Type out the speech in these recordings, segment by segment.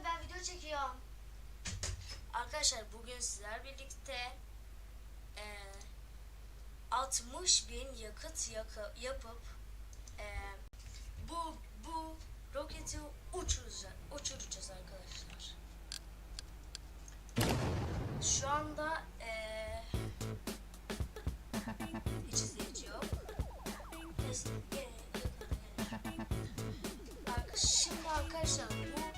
gelin ben video çekiyorum. Arkadaşlar bugün sizler birlikte e, 60 bin yakıt yakı, yapıp e, bu bu roketi uçuracağız, uçuracağız arkadaşlar. Şu anda e, hiç izleyici yok. Neyse, Şimdi arkadaşlar bu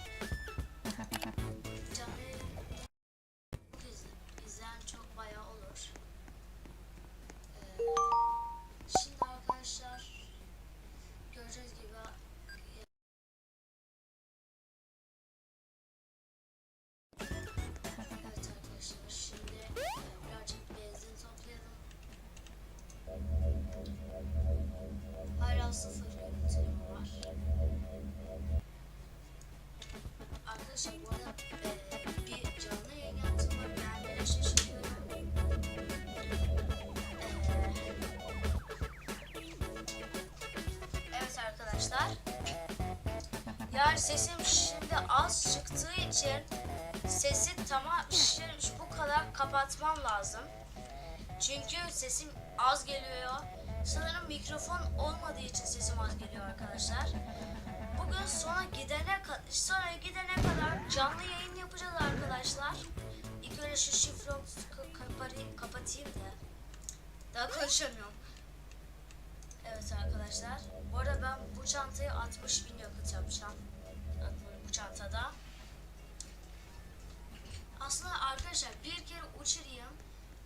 Yani sesim şimdi az çıktığı için sesi tamam şimdi bu kadar kapatmam lazım. Çünkü sesim az geliyor. Sanırım mikrofon olmadığı için sesim az geliyor arkadaşlar. Bugün sona gidene sonra gidene kadar canlı yayın yapacağız arkadaşlar. İlk önce şu şifre kapatayım, kapatayım da. Daha konuşamıyorum. Evet arkadaşlar. Bu arada ben bu çantayı 60 bin yakıt yapacağım. Bu çantada. Aslında arkadaşlar bir kere uçurayım.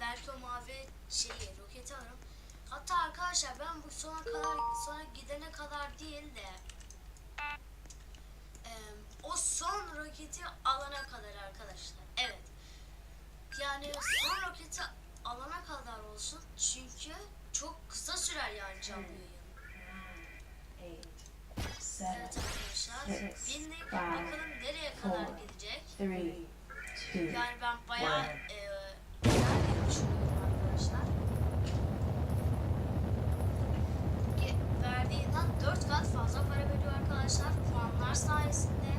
Belki o mavi şeyi roketi alırım. Hatta arkadaşlar ben bu sona kadar sonra gidene kadar değil de e, o son roketi alana kadar arkadaşlar. Evet. Yani son roketi alana kadar olsun. Çünkü çok kısa sürer yani canlı Evet bakalım nereye kadar gidecek. Yani ben bayağı e, güzel bir düşünüyorum arkadaşlar. Verdiğinden 4 kat fazla para veriyor arkadaşlar. Puanlar sayesinde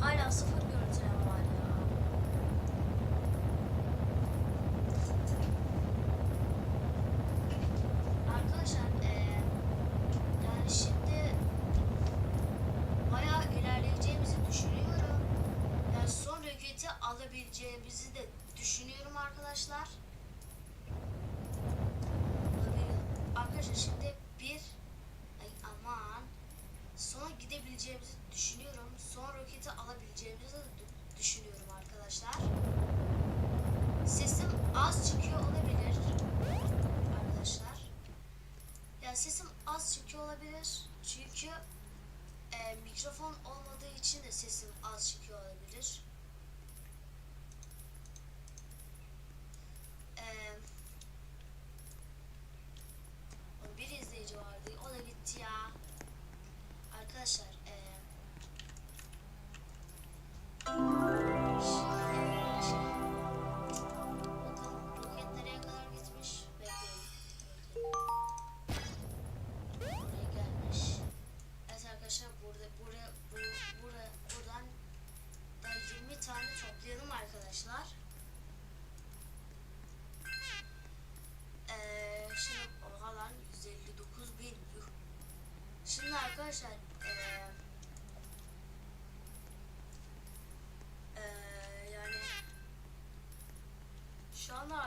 hala sıfır görüntüleme var ya. Arkadaşlar e, yani şimdi bayağı ilerleyeceğimizi düşünüyorum. Yani son roketi alabileceğimizi de düşünüyorum arkadaşlar. Olabilir. Arkadaşlar şimdi bir ay aman sona gidebileceğimizi düşünüyorum. Son roketi alabileceğimizi de dü- düşünüyorum arkadaşlar. Sesim az çıkıyor olabilir arkadaşlar. Ya sesim az çıkıyor olabilir. Çünkü e, mikrofon olmadığı için de sesim az çıkıyor olabilir.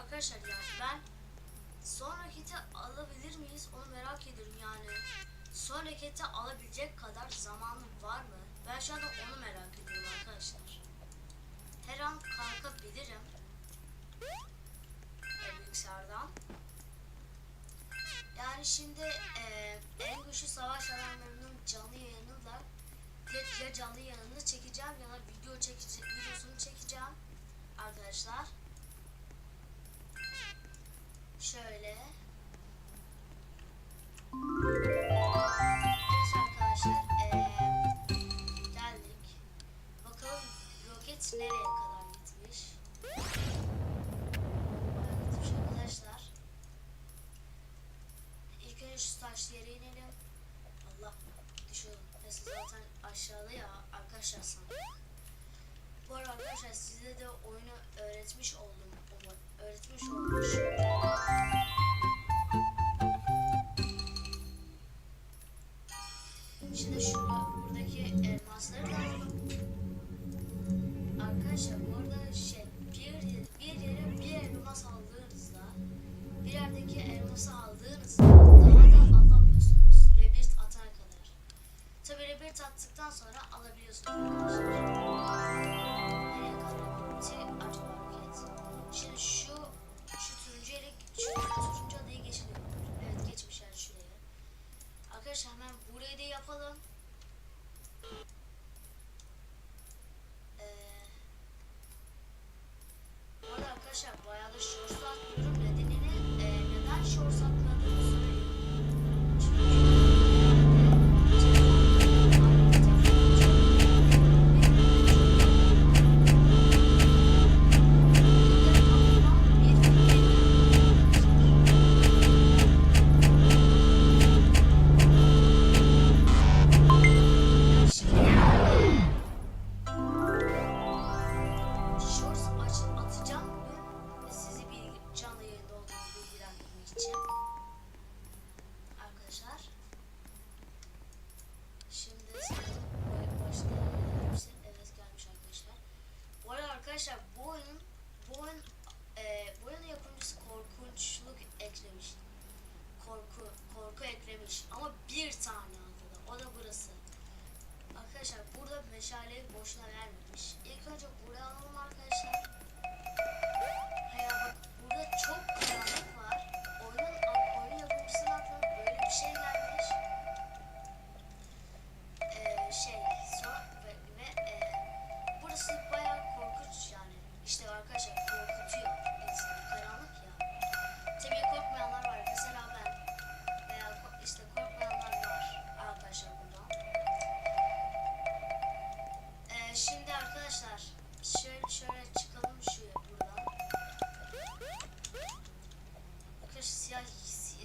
Arkadaşlar yani ben son raketi alabilir miyiz onu merak ediyorum yani. Son raketi alabilecek kadar zamanım var mı? Ben şu anda onu merak ediyorum arkadaşlar. Her an kalkabilirim. Bilgisayardan. Yani şimdi e, en güçlü savaş alanlarının canlı yayını da ya, ya canlı yayını çekeceğim ya da video çekeceğim, videosunu çekeceğim arkadaşlar. Şöyle. Evet arkadaşlar ee, geldik. Bakalım roket nereye kadar gitmiş. Nereye arkadaşlar. İlk önce şu taşlı yere inelim. Allah düşüyorum. Zaten aşağıda ya arkadaşlar. Bu arkadaşlar size de oyunu öğretmiş oldum. 我呃就是的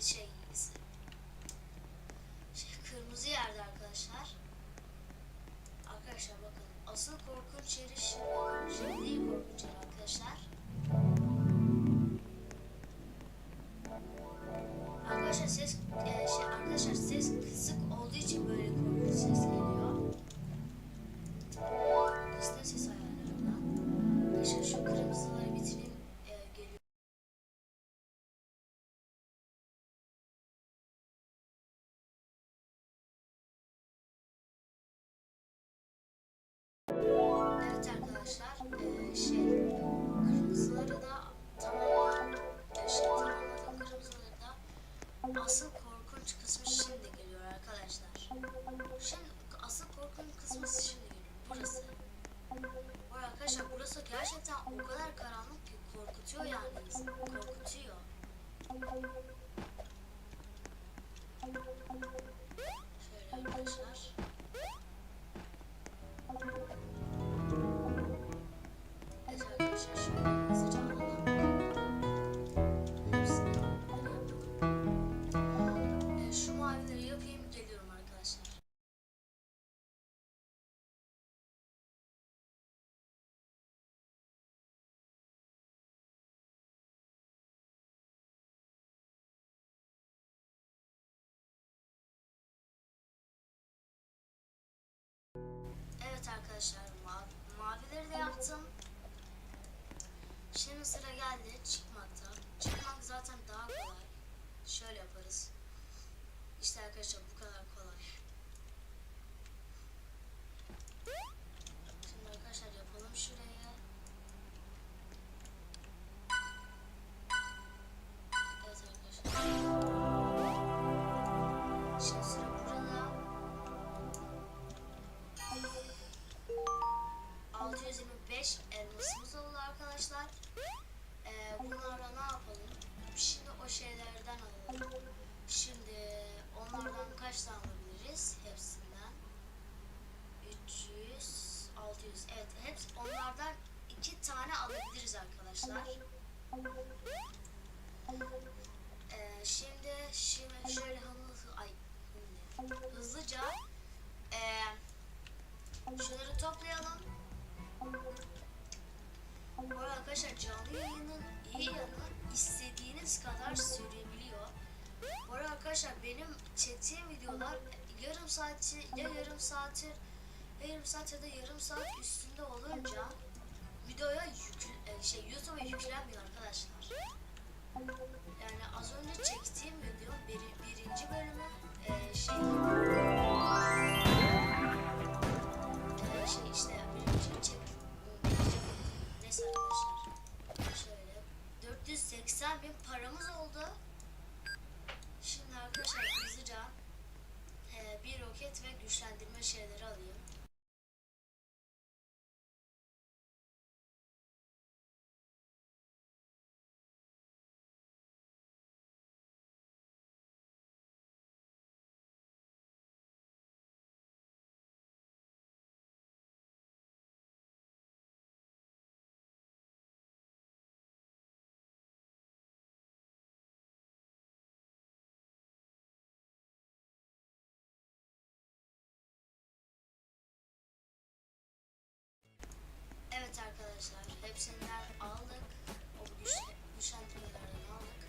Şey geçelim. Şey, kırmızı yerde arkadaşlar. Arkadaşlar bakın asıl korkunç yeri şimdi şey değil korkunç yeri arkadaşlar. Arkadaşlar ses 对呀，你去吧。arkadaşlar ma mavileri de yaptım. Şimdi sıra geldi çıkmakta. Çıkmak zaten daha kolay. Şöyle yaparız. İşte arkadaşlar bu kadar bahçede yarım saat Evet arkadaşlar hepsinden aldık. O düşen aldık.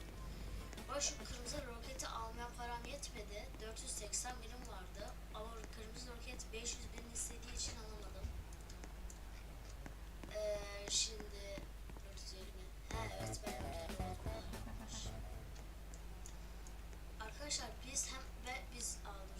Ama şu kırmızı roketi almaya param yetmedi. 480 birim vardı. Ama kırmızı roket 500 bin istediği için alamadım. Ee, şimdi 450 bin. He evet ben Arkadaşlar biz hem ve biz aldık.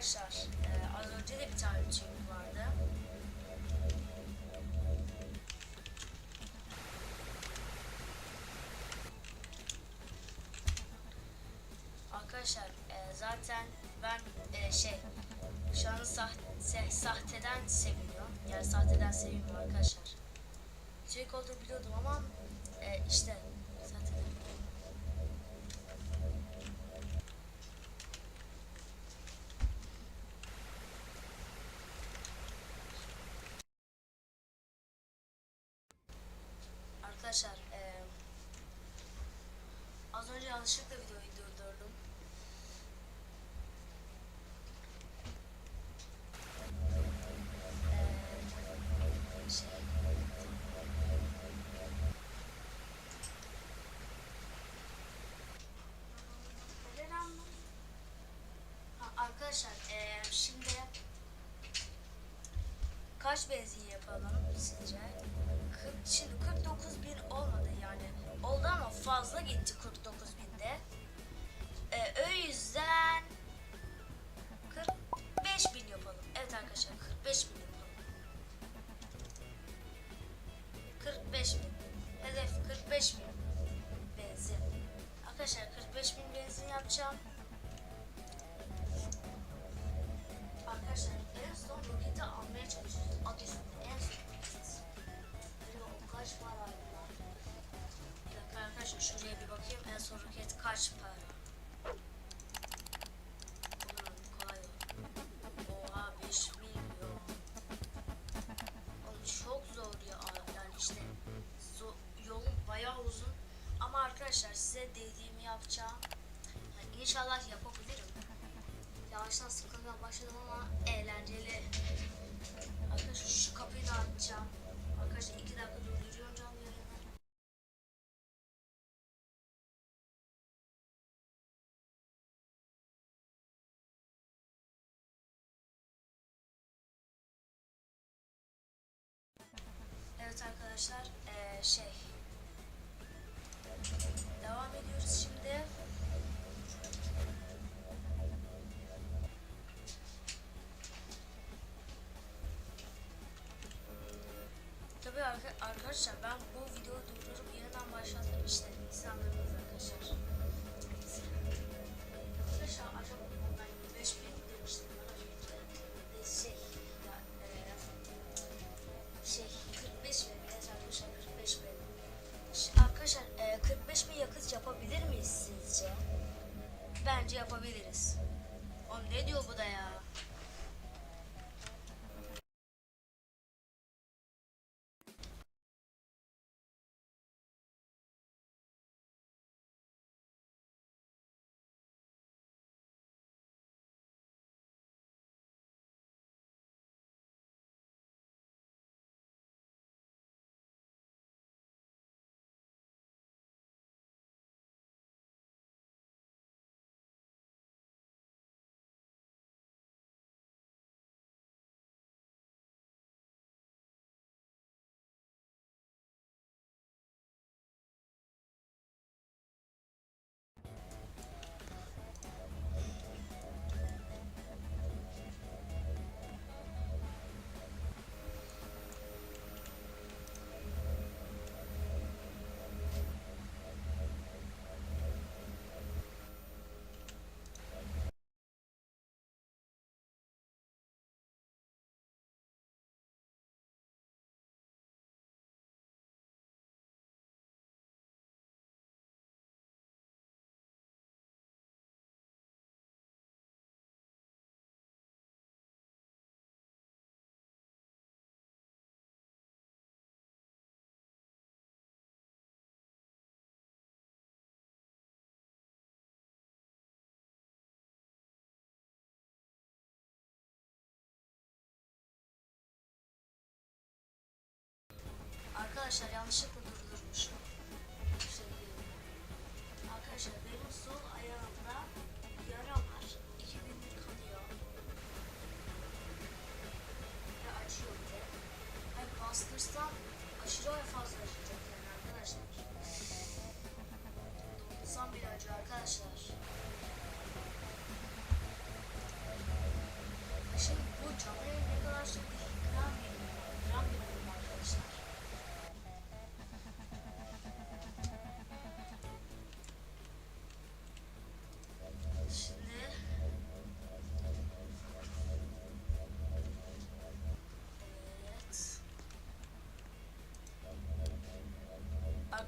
Arkadaşlar e, az önce de bir tane çekim vardı. Arkadaşlar e, zaten ben e, şey şu an sahte, sahteden seviniyorum. Yani sahteden seviyorum arkadaşlar. Jake olduğunu biliyordum ama e, işte Arkadaşlar e, az önce yanlışlıkla videoyu durdurdum. Şey, arkadaşlar e, şimdi kaç benzin yapalım sizce? Şimdi 49 bin olmadı yani. Oldu ama fazla gitti 49 binde. size dediğimi yapacağım. Yani inşallah yapabilirim. Yavaştan sıkılmaya başladım ama eğlenceli. Arkadaşlar şu kapıyı da açacağım. Arkadaşlar iki dakika durduruyorum canlı yayını. Evet arkadaşlar ee, şey devam ediyoruz şimdi. Tabii arka- arkadaşlar ben bu videoyu durdurup yeniden işte insanlarımız arkadaşlar. Arkadaşlar yapabiliriz. Oğlum ne diyor bu da ya? Arkadaşlar yanlışlıkla durdurmuşum.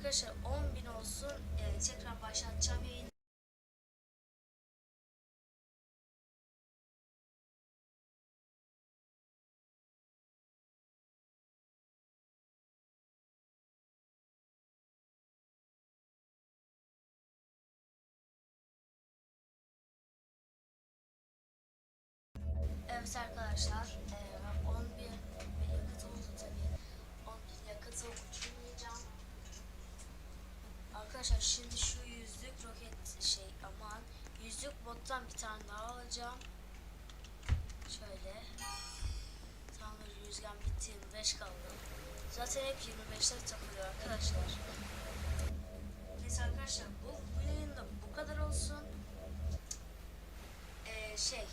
Arkadaşlar 10.000 olsun. Ee, tekrar başlatacağım yayını. Evet arkadaşlar, Arkadaşlar şimdi şu yüzlük roket şey aman yüzlük bottan bir tane daha alacağım. Şöyle. Tamamdır yüzgen bitti 25 kaldı. Zaten hep 25'te takılıyor arkadaşlar. Neyse arkadaşlar bu, bu yayında bu kadar olsun. Eee şey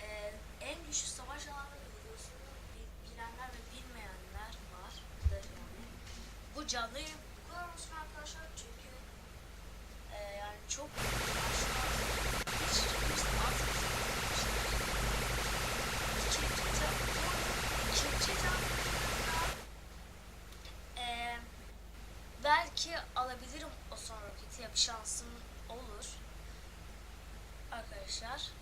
ee, en güçlü savaş alanları videosunu bil- bilenler ve bilmeyenler var. Yani. Bu canlı yayın bu kadar olsun arkadaşlar çünkü e, yani çok hiç hiç az İkinci can, ikinci can e, belki alabilirim o son roketi ya bir şansım olur arkadaşlar.